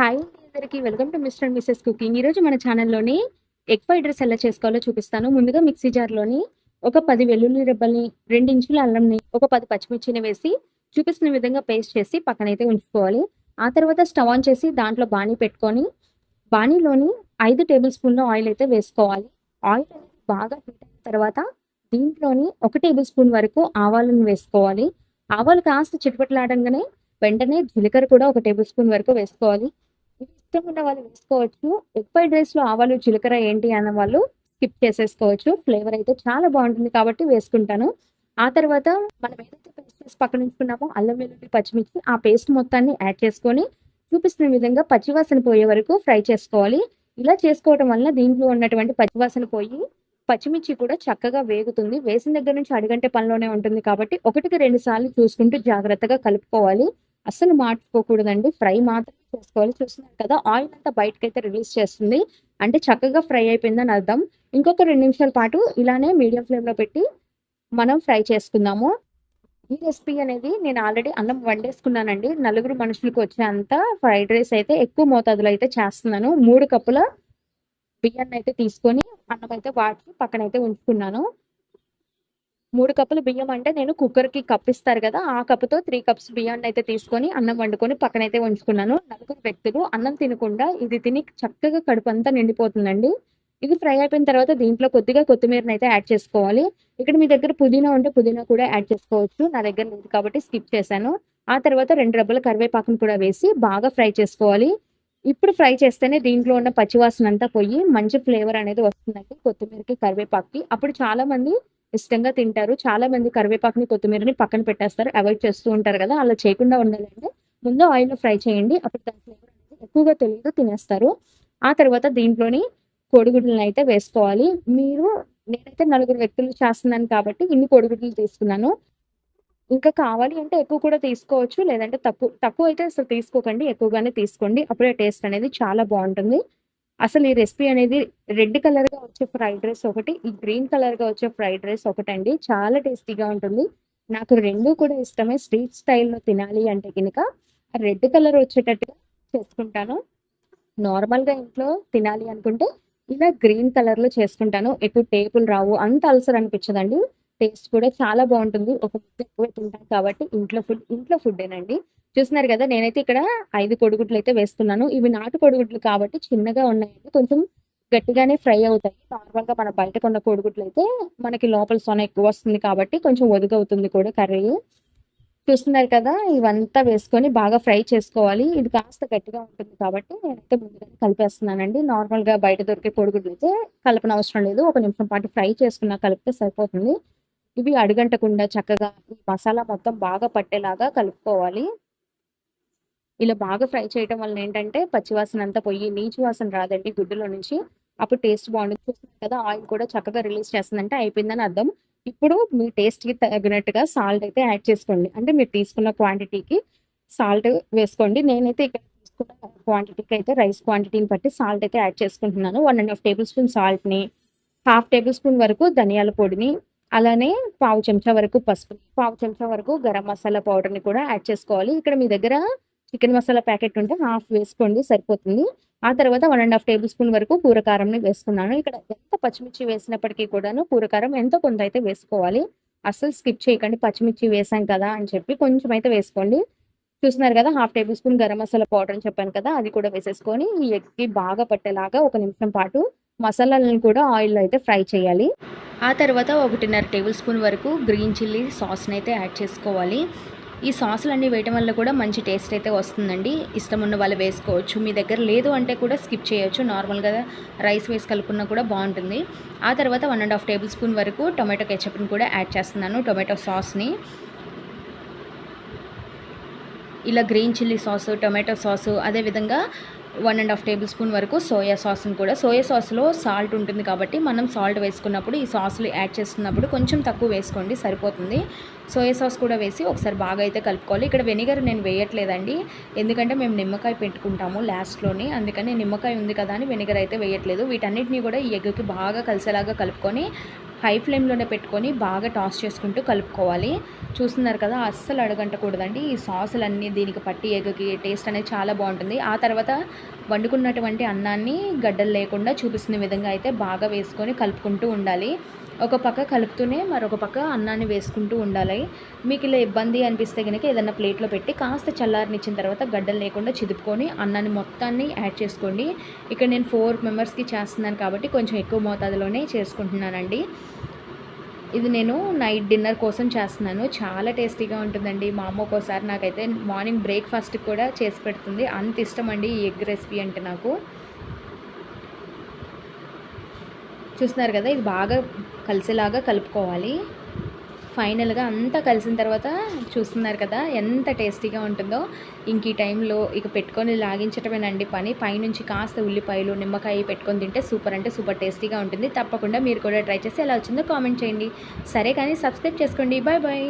Hi అందరికీ welcome to Mr and Mrs cooking. ఈరోజు మన ఛానల్లోని ఎగ్ ఫ్రైడ్ రైస్ ఎలా చేసుకోవాలో చూపిస్తాను. ముందుగా మిక్సీ జార్లోని ఒక పది వెల్లుల్లి రెబ్బల్ని రెండు ఇంచుల అల్లంని ఒక పది పచ్చిమిర్చిని వేసి చూపిస్తున్న విధంగా పేస్ట్ చేసి పక్కనైతే ఉంచుకోవాలి. ఆ తర్వాత స్టవ్ ఆన్ చేసి దాంట్లో బాణీ పెట్టుకొని బాణీలోని ఐదు టేబుల్ స్పూన్ల ఆయిల్ అయితే వేసుకోవాలి. ఆయిల్ అనేది బాగా హీట్ అయిన తర్వాత దీంట్లోని ఒక టేబుల్ స్పూన్ వరకు ఆవాలను వేసుకోవాలి. ఆవాలు కాస్త చిటపట్లాడంగానే వెంటనే జీలకర్ర కూడా ఒక టేబుల్ స్పూన్ వరకు వేసుకోవాలి. ఇష్టం ఉన్న వాళ్ళు వేసుకోవచ్చు. ఎక్కువ ఫ్రైడ్లో ఆవాలు జీలకర్ర ఏంటి అన్న వాళ్ళు స్కిప్ చేసేసుకోవచ్చు. ఫ్లేవర్ అయితే చాలా బాగుంటుంది కాబట్టి వేసుకుంటాను. ఆ తర్వాత మనం ఏదైతే పేస్ట్ చేసి పక్కన ఉంచుకున్నామో అల్లం వెల్లుల్లి పచ్చిమిర్చి ఆ పేస్ట్ మొత్తాన్ని యాడ్ చేసుకొని చూపిస్తున్న విధంగా పచ్చివాసన పోయే వరకు ఫ్రై చేసుకోవాలి. ఇలా చేసుకోవడం వల్ల దీంట్లో ఉన్నటువంటి పచ్చివాసన పోయి పచ్చిమిర్చి కూడా చక్కగా వేగుతుంది. వేసిన దగ్గర నుంచి అడిగంటే పనిలోనే ఉంటుంది కాబట్టి ఒకటికి రెండు సార్లు చూసుకుంటూ జాగ్రత్తగా కలుపుకోవాలి. అస్సలు మార్చుకోకూడదండి. ఫ్రై మాత్రం చేసుకోవాలి. చూస్తున్నారు కదా ఆయిల్ అంతా బయటకైతే రిలీజ్ చేస్తుంది. అంటే చక్కగా ఫ్రై అయిపోయిందని అర్థం. ఇంకొక రెండు నిమిషాల పాటు ఇలానే మీడియం ఫ్లేమ్లో పెట్టి మనం ఫ్రై చేసుకుందాము. ఈ రెసిపీ అనేది నేను ఆల్రెడీ అన్నం వండేసుకున్నానండి. నలుగురు మనుషులకు వచ్చేంత ఫ్రైడ్ రైస్ అయితే ఎక్కువ మోతాదులో అయితే చేస్తున్నాను. మూడు కప్పుల బియ్యాన్ని అయితే తీసుకొని అన్నం అయితే వాటికి పక్కన అయితే ఉంచుకున్నాను. మూడు కప్పులు బియ్యం అంటే నేను కుక్కర్కి కప్ ఇస్తారు కదా ఆ కప్పుతో త్రీ కప్స్ బియ్యాన్ని అయితే తీసుకొని అన్నం వండుకొని పక్కనైతే ఉంచుకున్నాను. నలుగురు వ్యక్తులు అన్నం తినకుండా ఇది తిని చక్కగా కడుపు అంతా నిండిపోతుందండి. ఇది ఫ్రై అయిపోయిన తర్వాత దీంట్లో కొద్దిగా కొత్తిమీరని అయితే యాడ్ చేసుకోవాలి. ఇక్కడ మీ దగ్గర పుదీనా ఉంటే పుదీనా కూడా యాడ్ చేసుకోవచ్చు. నా దగ్గర లేదు కాబట్టి స్కిప్ చేశాను. ఆ తర్వాత రెండు రబ్బల కరివేపాకును కూడా వేసి బాగా ఫ్రై చేసుకోవాలి. ఇప్పుడు ఫ్రై చేస్తేనే దీంట్లో ఉన్న పచ్చివాసన అంతా పోయి మంచి ఫ్లేవర్ అనేది వస్తుందండి కొత్తిమీరకి కరివేపాకుకి. అప్పుడు చాలామంది ఇష్టంగా తింటారు. చాలా మంది కరివేపాకుని కొత్తిమీరని పక్కన పెట్టేస్తారు. అవాయిడ్ చేస్తూ ఉంటారు కదా. అలా చేయకుండా ఉండాలంటే ముందు ఆయిల్లో ఫ్రై చేయండి. అప్పుడు దాని ఫ్లేవర్ అనేది ఎక్కువగా తెలియదు తినేస్తారు. ఆ తర్వాత దీంట్లోని కోడిగుడ్లను అయితే వేసుకోవాలి. మీరు నేనైతే నలుగురు వ్యక్తులు చేస్తున్నాను కాబట్టి ఇన్ని కోడిగుడ్లు తీసుకున్నాను. ఇంకా కావాలి అంటే ఎక్కువ కూడా తీసుకోవచ్చు. లేదంటే తక్కువ తక్కువ అయితే అసలు తీసుకోకండి. ఎక్కువగానే తీసుకోండి. అప్పుడే టేస్ట్ అనేది చాలా బాగుంటుంది. అసలు ఈ రెసిపీ అనేది రెడ్ కలర్గా వచ్చే ఫ్రైడ్ రైస్ ఒకటి ఈ గ్రీన్ కలర్గా వచ్చే ఫ్రైడ్ రైస్ ఒకటి అండి చాలా టేస్టీగా ఉంటుంది. నాకు రెండు కూడా ఇష్టమే. స్ట్రీట్ స్టైల్లో తినాలి అంటే కనుక రెడ్ కలర్ వచ్చేటట్టుగా చేసుకుంటాను. నార్మల్గా ఇంట్లో తినాలి అనుకుంటే ఇలా గ్రీన్ కలర్లో చేసుకుంటాను. ఎక్కువ టేపులు రావు. అంత అల్సర్ అనిపించదండి. టేస్ట్ కూడా చాలా బాగుంటుంది. ఒక ముద్ద ఎక్కువ తింటాం కాబట్టి ఇంట్లో ఫుడ్ ఇంట్లో ఫుడ్డేనండి. చూస్తున్నారు కదా నేనైతే ఇక్కడ ఐదు కొడుగుడ్లు అయితే వేస్తున్నాను. ఇవి నాటు కొడుగుడ్లు కాబట్టి చిన్నగా ఉన్నాయండి. కొంచెం గట్టిగానే ఫ్రై అవుతాయి. నార్మల్గా మన బయట కొన్న కోడిగుడ్లు అయితే మనకి లోపల సొన ఎక్కువ వస్తుంది కాబట్టి కొంచెం ఒదుగవుతుంది కూడా కర్రీ. చూస్తున్నారు కదా ఇవంతా వేసుకొని బాగా ఫ్రై చేసుకోవాలి. ఇది కాస్త గట్టిగా ఉంటుంది కాబట్టి నేనైతే ముందుగానే కలిపేస్తున్నానండి. నార్మల్గా బయట దొరికే కోడిగుడ్లు అయితే కలపన అవసరం లేదు. ఒక నిమిషం పాటు ఫ్రై చేసుకున్నా కలిపితే సరిపోతుంది. ఇవి అడుగంటకుండా చక్కగా ఈ మసాలా మొత్తం బాగా పట్టేలాగా కలుపుకోవాలి. ఇలా బాగా ఫ్రై చేయడం వల్ల ఏంటంటే పచ్చివాసన అంతా పోయి నీచు వాసన రాదండి గుడ్డులో నుంచి. అప్పుడు టేస్ట్ బాగుంటుంది. కదా ఆయిల్ కూడా చక్కగా రిలీజ్ చేస్తుందంటే అయిపోయిందని అర్థం. ఇప్పుడు మీ టేస్ట్కి తగినట్టుగా సాల్ట్ అయితే యాడ్ చేసుకోండి. అంటే మీరు తీసుకున్న క్వాంటిటీకి సాల్ట్ వేసుకోండి. నేనైతే ఇక్కడ తీసుకున్న క్వాంటిటీకి అయితే రైస్ క్వాంటిటీని బట్టి సాల్ట్ అయితే యాడ్ చేసుకుంటున్నాను. One and half tablespoon సాల్ట్ని హాఫ్ టేబుల్ స్పూన్ వరకు ధనియాల పొడిని అలానే పావు చెంచా వరకు పసుపు పావు చెంచా వరకు గరం మసాలా పౌడర్ని కూడా యాడ్ చేసుకోవాలి. ఇక్కడ మీ దగ్గర చికెన్ మసాలా ప్యాకెట్ ఉంటే హాఫ్ వేసుకోండి సరిపోతుంది. ఆ తర్వాత one and half tablespoon వరకు కూరకారంని వేసుకున్నాను. ఇక్కడ ఎంత పచ్చిమిర్చి వేసినప్పటికీ కూడాను కూరకారం ఎంతో కొంత అయితే వేసుకోవాలి. అస్సలు స్కిప్ చేయకండి పచ్చిమిర్చి వేసాం కదా అని చెప్పి కొంచెం అయితే వేసుకోండి. చూస్తున్నారు కదా half tablespoon garam masala powder అని చెప్పాను కదా అది కూడా వేసేసుకొని ఈ ఎగ్కి బాగా పట్టేలాగా ఒక నిమిషం పాటు మసాలాలను కూడా ఆయిల్లో అయితే ఫ్రై చేయాలి. ఆ తర్వాత ఒకటిన్నర టేబుల్ స్పూన్ వరకు గ్రీన్ చిల్లీ సాస్ని అయితే యాడ్ చేసుకోవాలి. ఈ సాసులు అన్నీ వేయటం వల్ల కూడా మంచి టేస్ట్ అయితే వస్తుందండి. ఇష్టం ఉన్న వాళ్ళు వేసుకోవచ్చు. మీ దగ్గర లేదు అంటే కూడా స్కిప్ చేయొచ్చు. నార్మల్గా రైస్ వేసి కలుపుకున్నా కూడా బాగుంటుంది. ఆ తర్వాత one and half tablespoon వరకు టొమాటో కెచప్ని కూడా యాడ్ చేస్తున్నాను టొమాటో సాస్ని. ఇలా green chilli sauce tomato sauce అదేవిధంగా one and half tablespoon వరకు సోయా సాస్ని కూడా. సోయా సాస్లో సాల్ట్ ఉంటుంది కాబట్టి మనం సాల్ట్ వేసుకున్నప్పుడు ఈ సాస్లు యాడ్ చేస్తున్నప్పుడు కొంచెం తక్కువ వేసుకోండి సరిపోతుంది. సోయా సాస్ కూడా వేసి ఒకసారి బాగా అయితే కలుపుకోవాలి. ఇక్కడ వెనిగర్ నేను వేయట్లేదండి. ఎందుకంటే మేము నిమ్మకాయ పెట్టుకుంటాము లాస్ట్లోని. అందుకని నిమ్మకాయ ఉంది కదా అని వెనిగర్ అయితే వేయట్లేదు. వీటన్నిటిని కూడా ఈ ఎగ్కి బాగా కలిసేలాగా కలుపుకొని హై ఫ్లేమ్లోనే పెట్టుకొని బాగా టాస్ చేసుకుంటూ కలుపుకోవాలి. చూస్తున్నారు కదా అస్సలు అడగంటకూడదండి. ఈ సాసులన్నీ దీనికి పట్టి ఎగకి టేస్ట్ అనేది చాలా బాగుంటుంది. ఆ తర్వాత వండుకున్నటువంటి అన్నాన్ని గడ్డలు లేకుండా చూపిస్తున్న విధంగా అయితే బాగా వేసుకొని కలుపుకుంటూ ఉండాలి. ఒక పక్క కలుపుతూనే మరొక పక్క అన్నాన్ని వేసుకుంటూ ఉండాలి. మీకు ఇలా ఇబ్బంది అనిపిస్తే కనుక ఏదైనా ప్లేట్లో పెట్టి కాస్త చల్లారనిచ్చిన తర్వాత గడ్డలు లేకుండా చిదుపుకొని అన్నాన్ని మొత్తాన్ని యాడ్ చేసుకోండి. ఇక్కడ నేను ఫోర్ మెంబర్స్కి చేస్తున్నాను కాబట్టి కొంచెం ఎక్కువ మోతాదులోనే చేసుకుంటున్నానండి. ఇది నేను నైట్ డిన్నర్ కోసం చేస్తున్నాను. చాలా టేస్టీగా ఉంటుందండి. మా అమ్మ ఒక్కోసారి నాకైతే మార్నింగ్ బ్రేక్ఫాస్ట్ కూడా చేసి పెడుతుంది. అంత ఇష్టం అండి ఈ ఎగ్ రెసిపీ అంటే నాకు. చూస్తున్నారు కదా ఇది బాగా కలిసేలాగా కలుపుకోవాలి. ఫైనల్గా అంతా కలిసిన తర్వాత చూస్తున్నారు కదా ఎంత టేస్టీగా ఉంటుందో. ఇంక ఈ టైంలో ఇక పెట్టుకొని లాగించటమేనండి పని. పైనుంచి కాస్త ఉల్లిపాయలు నిమ్మకాయ పెట్టుకొని తింటే సూపర్ అంటే సూపర్ టేస్టీగా ఉంటుంది. తప్పకుండా మీరు కూడా ట్రై చేసి ఎలా వచ్చిందో కామెంట్ చేయండి. సరే కానీ సబ్స్క్రైబ్ చేసుకోండి. Bye bye.